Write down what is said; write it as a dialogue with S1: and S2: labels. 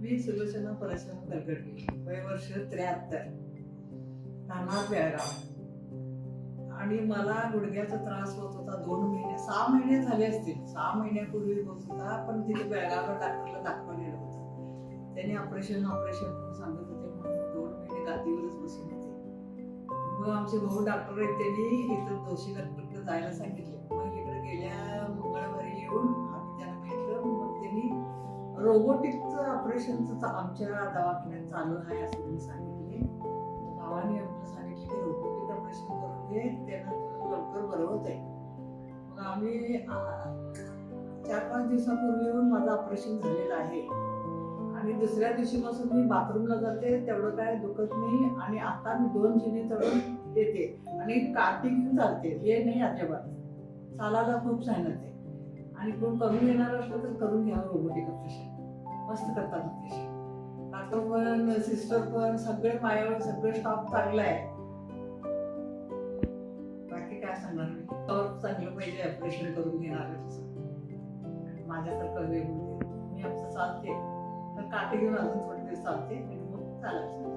S1: मी सुलोचना परशुराम गलगडली वय वर्ष त्र्याहत्तर. राहणार बेळगाव आणि मला गुडघ्याचा त्रास होत होता दोन महिने सहा महिने झाले असतील. सहा महिन्यापूर्वी होत होता पण तिथे बेळगावला डॉक्टरला दाखवलेलं होतं. त्याने ऑपरेशन ऑपरेशन सांगत होते म्हणून दोन महिने गादीवरच बसून होते. मग आमचे भाऊ डॉक्टर आहेत त्यांनी इथं दोषी डॉक्टरकडे जायला सांगितले. मग इकडे गेल्या मंगळवारी येऊन आम्ही त्यांना भेटलं मग त्यांनी रोबोटिक ऑपरेशनचं आमच्या दवाखान्यात चालू आहे असं त्यांनी सांगितले. भावाने आम्हाला सांगितले की रोबोटिक ऑपरेशन करून घे त्यांना तुला लवकर बरं होत आहे मग आम्ही चार पाच दिवसापूर्वी येऊन माझं ऑपरेशन झालेलं आहे. आणि दुसऱ्या दिवशीपासून मी बाथरूमला जाते तेवढं काय दुखत नाही. आणि आता मी दोन जिने चढून येते. आणि काठी घेऊन चालते. हे नाही अजिबात. चालायला खूप छान आहे. आणि कोण करून येणार असलं तर करून घ्या रोबोटिक ऑपरेशन मस्त करतात ऑपरेशन डॉक्टर पण सिस्टर पण सगळे माझ्यावर सगळे स्टॉप चांगला आहे. बाकी काय सांगणार मी? तर चांगलं पाहिजे ऑपरेशन करून घेणार माझ्यासारखं वेगळं मी आमचं चालते. तर काटे घेऊन अजून थोडे दिवस चालते आणि मग चालायचं.